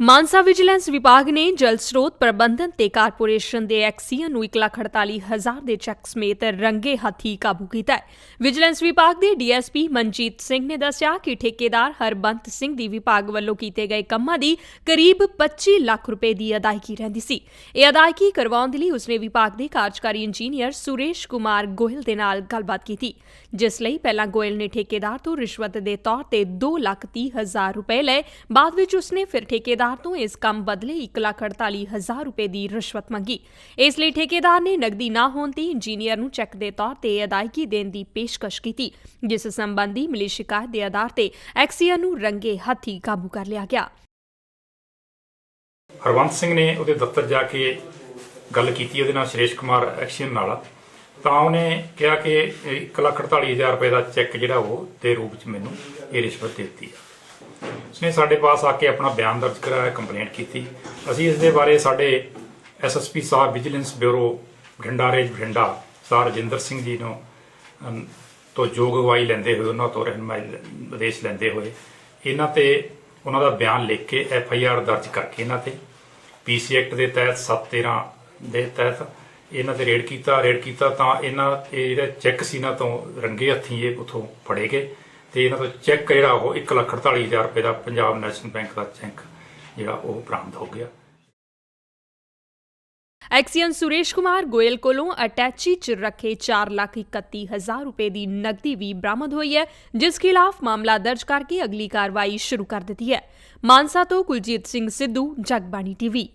Mansa vigilance ਵਿਭਾਗ ਨੇ ਜਲ ਸਰੋਤ ਪ੍ਰਬੰਧਨ ਤੇ ਕਾਰਪੋਰੇਸ਼ਨ ਦੇ ਐਕਸੀਅਨ ਨੂੰ 1,48,000 ਦੇ ਚੈੱਕ ਸਮੇਤ ਰੰਗੇ ਹੱਥੀ ਕਾਬੂ ਕੀਤਾ ਹੈ। ਵਿਜੀਲੈਂਸ ਵਿਭਾਗ ਦੇ ਡੀਐਸਪੀ ਮਨਜੀਤ ਸਿੰਘ ਨੇ ਦੱਸਿਆ ਕਿ ਠੇਕੇਦਾਰ ਹਰਬੰਤ ਸਿੰਘ ਦੀ ਵਿਭਾਗ ਵੱਲੋਂ ਕੀਤੇ ਗਏ ਕੰਮਾਂ ਦੀ ਕਰੀਬ 25 ਲੱਖ ਰੁਪਏ ਦੀ ਅਦਾਇਗੀ ਰਹਿੰਦੀ ਸੀ। ਇਹ ਅਦਾਇਗੀ ਕਰਵਾਉਣ ਦੇ ਲਈ ਉਸਨੇ ਵਿਭਾਗ ਦੇ ਕਾਰਜਕਾਰੀ ਇੰਜੀਨੀਅਰ ਸੁਰੇਸ਼ ਕੁਮਾਰ ਗੋਇਲ ਦੇ ਨਾਲ ਗੱਲਬਾਤ ਕੀਤੀ ਜਿਸ ਲਈ ਪਹਿਲਾਂ ਗੋਇਲ ਨੇ ਠੇਕੇਦਾਰ ਤੋਂ ਰਿਸ਼ਵਤ ਦੇ ਤੌਰ ਤੇ 2 ਲੱਖ 30 ਹਜ਼ਾਰ ਰੁਪਏ ਲਏ ਬਾਅਦ ਵਿੱਚ ਉਸਨੇ ਫਿਰ ਠੇਕੇਦਾਰ ਤੋਂ ਇਸ ਕੰਮ ਬਦਲੇ 1 ਲੱਖ 48 ਹਜ਼ਾਰ ਰੁਪਏ ਦੀ ਰਿਸ਼ਵਤ ਮੰਗੀ। ਇਸ ਲਈ ਠੇਕੇਦਾਰ ਨੇ ਨਗਦੀ ਨਾ ਹੋਣ ਤੇ ਇੰਜੀਨੀਅਰ ਨੂੰ ਚੈੱਕ ਦੇ ਤੌਰ ਤੇ ਅਦਾਇਗੀ ਦੇਣ ਦੀ ਪੇਸ਼ਕਸ਼ ਕੀਤੀ, ਜਿਸ ਸੰਬੰਧੀ ਮਿਲੀ ਸ਼ਿਕਾਇਤ ਦੇ ਆਧਾਰ ਤੇ ਐਕਸੀਅਨ ਨੂੰ ਰੰਗੇ ਹੱਥੀ ਕਾਬੂ ਕਰ ਲਿਆ ਗਿਆ। ਹਰਵੰਤ ਸਿੰਘ ਨੇ ਉਹਦੇ ਦਫ਼ਤਰ ਜਾ ਕੇ ਗੱਲ ਕੀਤੀ, ਉਹਦੇ ਨਾਲ ਸ਼੍ਰੇਸ਼ ਕੁਮਾਰ ਐਕਸ਼ਨ ਨਾਲ। ਤਾਂ ਉਹਨੇ ਕਿਹਾ ਕਿ 148000 ਰੁਪਏ ਦਾ ਚੈੱਕ ਜਿਹੜਾ ਉਹ ਦੇ ਰੂਪ ਚ ਮੈਨੂੰ ਇਹ ਰਿਸ਼ਵਤ ਦਿੱਤੀ ਹੈ ਉਸਨੇ ਸਾਡੇ ਪਾਸ ਆ ਕੇ ਆਪਣਾ ਬਿਆਨ ਦਰਜ ਕਰਾਇਆ ਕੰਪਲੇਂਟ ਕੀਤੀ। ਅਸੀਂ ਇਸ ਦੇ ਬਾਰੇ ਸਾਡੇ ਐਸਐਸਪੀ ਸਾਹਿਬ vigilance bureau Bathinda range Bathinda sir Rajinder Singh ji ਨੂੰ ਤੋਂ ਯੋਗ ਅਗਵਾਈ ਲੈਂਦੇ ਹੋਏ, ਉਹਨਾਂ ਤੋਂ ਰਹਿਨਮਾਈ ਆਦੇਸ਼ ਲੈਂਦੇ ਹੋਏ, ਇਹਨਾਂ ਤੇ ਉਹਨਾਂ ਦਾ ਬਿਆਨ ਲਿਖ ਕੇ ਐਫ ਆਈ ਆਰ ਦਰਜ ਕਰਕੇ ਇਹਨਾਂ ਤੇ ਪੀਸੀ ਐਕਟ ਦੇ ਤਹਿਤ 713 ਦੇ ਤਹਿਤ ਇਹਨਾਂ ਤੇ ਰੇਡ ਕੀਤਾ। ਰੇਡ ਕੀਤਾ ਤਾਂ ਇਹਨਾਂ ਇਹ ਜਿਹੜਾ ਚੈੱਕ ਸੀ ਇਹਨਾਂ ਤੋਂ ਰੰਗੇ ਹੱਥੀਂ ਇਹ ਉਥੋਂ ਫੜੇ ਗਏ। ਤੇ ਇਹਨਾਂ ਤੋਂ ਚੈੱਕ ਜਿਹੜਾ ਉਹ 148000 ਰੁਪਏ ਦਾ ਪੰਜਾਬ ਨੈਸ਼ਨਲ ਬੈਂਕ ਦਾ ਚੈੱਕ ਜਿਹੜਾ ਉਹ ਬਰਾਮਦ ਹੋ ਗਿਆ। ਐਕਸੀਅਨ ਸੁਰੇਸ਼ ਕੁਮਾਰ ਗੋਇਲ ਕੋਲੋਂ ਅਟੈਚੀ ਚ ਰੱਖੇ 431000 ਰੁਪਏ ਦੀ ਨਕਦੀ ਵੀ ਬਰਾਮਦ ਹੋਈ ਹੈ, ਜਿਸ ਖਿਲਾਫ ਮਾਮਲਾ ਦਰਜ ਕਰਕੇ ਅਗਲੀ ਕਾਰਵਾਈ ਸ਼ੁਰੂ ਕਰ ਦਿੱਤੀ ਹੈ। ਮਾਨਸਾ ਤੋਂ ਕੁਲਜੀਤ ਸਿੰਘ ਸਿੱਧੂ, ਜਗਬਾਣੀ ਟੀਵੀ।